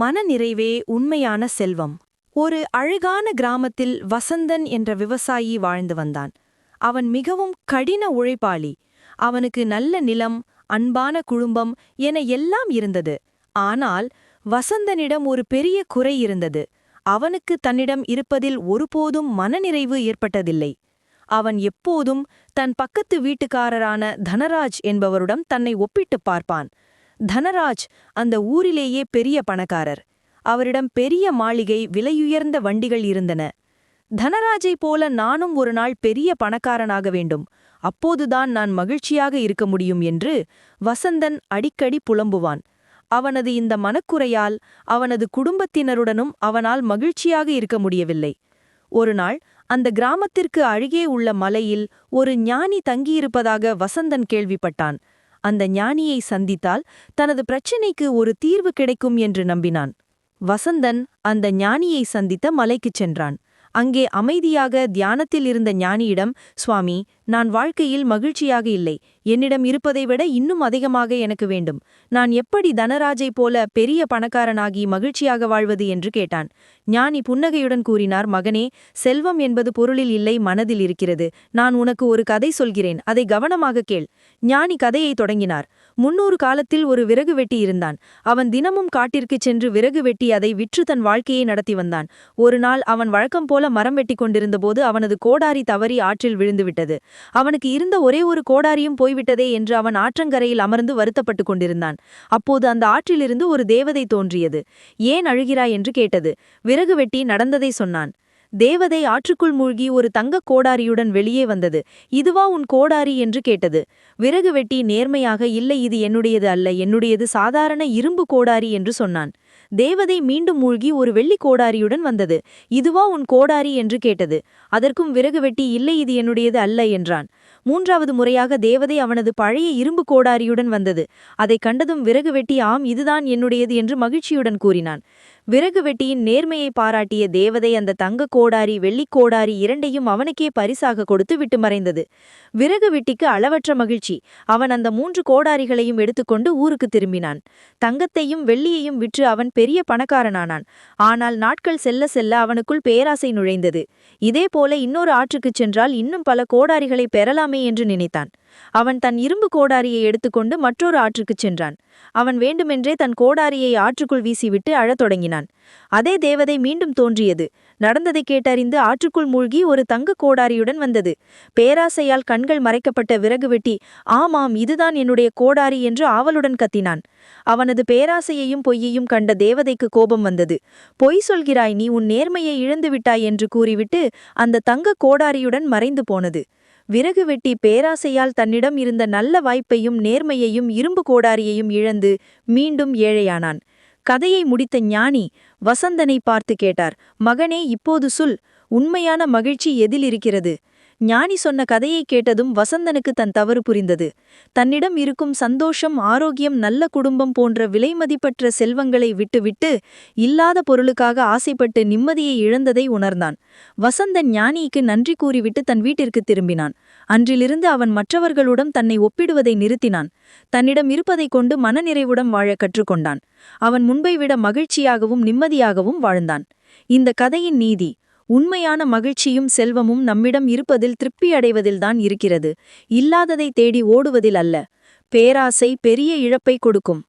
மனநிறைவே உண்மையான செல்வம். ஒரு அழகான கிராமத்தில் வசந்தன் என்ற விவசாயி வாழ்ந்து வந்தான். அவன் மிகவும் கடின உழைப்பாளி. அவனுக்கு நல்ல நிலம் அன்பான குடும்பம் என எல்லாம் இருந்தது. ஆனால் வசந்தனிடம் ஒரு பெரிய குறை இருந்தது. அவனுக்கு தன்னிடம் இருப்பதில் ஒருபோதும் மனநிறைவு ஏற்பட்டதில்லை. அவன் எப்போதும் தன் பக்கத்து வீட்டுக்காரரான தனராஜ் என்பவருடன் தன்னை ஒப்பிட்டுப் பார்ப்பான். தனராஜ் அந்த ஊரிலேயே பெரிய பணக்காரர். அவரிடம் பெரிய மாளிகை விலையுயர்ந்த வண்டிகள் இருந்தன. தனராஜை போல நானும் ஒரு நாள் பெரிய பணக்காரனாக வேண்டும். அப்போதுதான் நான் மகிழ்ச்சியாக இருக்க முடியும் என்று வசந்தன் அடிக்கடி புலம்புவான். அவனது இந்த மனக்குறையால் அவனது குடும்பத்தினருடனும் அவனால் மகிழ்ச்சியாக இருக்க முடியவில்லை. ஒருநாள் அந்த கிராமத்திற்கு அழுகே உள்ள மலையில் ஒரு ஞானி தங்கியிருப்பதாக வசந்தன் கேள்விப்பட்டான். அந்த ஞானியை சந்தித்தால் தனது பிரச்சினைக்கு ஒரு தீர்வு கிடைக்கும் என்று நம்பினான். வசந்தன் அந்த ஞானியை சந்தித்த மலைக்குச் சென்றான். அங்கே அமைதியாக தியானத்தில் இருந்த ஞானியிடம் சுவாமி நான் வாழ்க்கையில் மகிழ்ச்சியாக இல்லை. என்னிடம் இருப்பதை விட இன்னும் அதிகமாக எனக்கு வேண்டும். நான் எப்படி தனராஜை போல பெரிய பணக்காரனாகி மகிழ்ச்சியாக வாழ்வது என்று கேட்டான். ஞானி புன்னகையுடன் கூறினார் மகனே செல்வம் என்பது பொருளில் இல்லை மனதில் இருக்கிறது. நான் உனக்கு ஒரு கதை சொல்கிறேன். அதை கவனமாக கேள். ஞானி கதையை தொடங்கினார். முன்னூறு காலத்தில் ஒரு விறகு வெட்டி இருந்தான். அவன் தினமும் காட்டிற்குச் சென்று விறகு வெட்டி அதை விற்று தன் வாழ்க்கையை நடத்தி வந்தான். ஒரு நாள் அவன் வழக்கம் போல மரம் வெட்டி கொண்டிருந்தபோது அவனது கோடாரி தவறி ஆற்றில் விழுந்துவிட்டது அவனுக்கு இருந்த ஒரே ஒரு கோடாரியும் போய்விட்டதே என்று அவன் ஆற்றங்கரையில் அமர்ந்து வருத்தப்பட்டுக் கொண்டிருந்தான். அப்போது அந்த ஆற்றிலிருந்து ஒரு தேவதை தோன்றியது. ஏன் அழுகிறாய்? என்று கேட்டது. விறகு வெட்டி நடந்ததை சொன்னான். தேவதை ஆற்றுக்குள் மூழ்கி ஒரு தங்கக் கோடாரியுடன் வெளியே வந்தது. இதுவா உன் கோடாரி? என்று கேட்டது. விறகு வெட்டி நேர்மையாக இல்லை இது என்னுடையது அல்ல. என்னுடையது சாதாரண இரும்பு கோடாரி என்று சொன்னான். தேவதை மீண்டும் மூழ்கி ஒரு வெள்ளி கோடாரியுடன் வந்தது. இதுவா உன் கோடாரி என்று கேட்டது. அதற்கும் விறகு வெட்டி இல்லை இது என்னுடையது அல்ல என்றான். மூன்றாவது முறையாக தேவதை அவனது பழைய இரும்பு கோடாரியுடன் வந்தது. அதைக் கண்டதும் விறகு வெட்டி ஆம் இதுதான் என்னுடையது என்று மகிழ்ச்சியுடன் கூறினான். விறகு வெட்டியின் நேர்மையை பாராட்டிய தேவதை அந்த தங்க கோடாரி வெள்ளிக் கோடாரி இரண்டையும் அவனுக்கே பரிசாக கொடுத்து விட்டு மறைந்தது. விறகு வெட்டிக்கு அளவற்ற மகிழ்ச்சி. அவன் அந்த மூன்று கோடாரிகளையும் எடுத்துக்கொண்டு ஊருக்கு திரும்பினான். தங்கத்தையும் வெள்ளியையும் விற்று அவன் பெரிய பணக்காரனானான். ஆனால் நாட்கள் செல்ல செல்ல அவனுக்குள் பேராசை நுழைந்தது. இதேபோல இன்னொரு ஆற்றுக்குச் சென்றால் இன்னும் பல கோடாரிகளை பெறலாமே என்று நினைத்தான். அவன் தன் இரும்பு கோடாரியை எடுத்துக்கொண்டு மற்றொரு ஆற்றுக்குச் சென்றான். அவன் வேண்டுமென்றே தன் கோடாரியை ஆற்றுக்குள் வீசிவிட்டு அழத் தொடங்கினான். அதே தேவதை மீண்டும் தோன்றியது. நடந்ததை கேட்டறிந்து ஆற்றுக்குள் மூழ்கி ஒரு தங்க கோடாரியுடன் வந்தது. பேராசையால் கண்கள் மறைக்கப்பட்ட விறகு வெட்டி ஆமாம் இதுதான் என்னுடைய கோடாரி என்று ஆவலுடன் கத்தினான். அவனது பேராசையையும் பொய்யையும் கண்ட தேவதைக்கு கோபம் வந்தது. பொய் சொல்கிறாய் நீ உன் நேர்மையை இழந்துவிட்டாய் என்று கூறிவிட்டு அந்த தங்க கோடாரியுடன் மறைந்து போனது. விறகு வெட்டி பேராசையால் தன்னிடம் இருந்த நல்ல வாய்ப்பையும் நேர்மையையும் இரும்பு கோடாரியையும் இழந்து மீண்டும் ஏழையானான். கதையை முடித்த ஞானி வசந்தனை பார்த்து கேட்டார் மகனே இப்போது சொல் உண்மையான மகிழ்ச்சி எதில் இருக்கிறது ஞானி சொன்ன கதையை கேட்டதும் வசந்தனுக்கு தன் தவறு புரிந்தது. தன்னிடம் இருக்கும் சந்தோஷம் ஆரோக்கியம் நல்ல குடும்பம் போன்ற விலைமதிப்பற்ற செல்வங்களை விட்டுவிட்டு இல்லாத பொருளுக்காக ஆசைப்பட்டு நிம்மதியை இழந்ததை உணர்ந்தான். வசந்தன் ஞானிக்கு நன்றி கூறிவிட்டு தன் வீட்டிற்கு திரும்பினான். அன்றிலிருந்து அவன் மற்றவர்களுடன் தன்னை ஒப்பிடுவதை நிறுத்தினான். தன்னிடம் இருப்பதைக் கொண்டு மனநிறைவுடன் வாழ கற்றுக்கொண்டான். அவன் முன்பை விட மகிழ்ச்சியாகவும் நிம்மதியாகவும் வாழ்ந்தான். இந்த கதையின் நீதி உண்மையான மகிழ்ச்சியும் செல்வமும் நம்மிடம் இருப்பதில் திருப்தியடைவதில்தான் இருக்கிறது. இல்லாததை தேடி ஓடுவதில் அல்ல. பேராசை பெரிய இழப்பை கொடுக்கும்.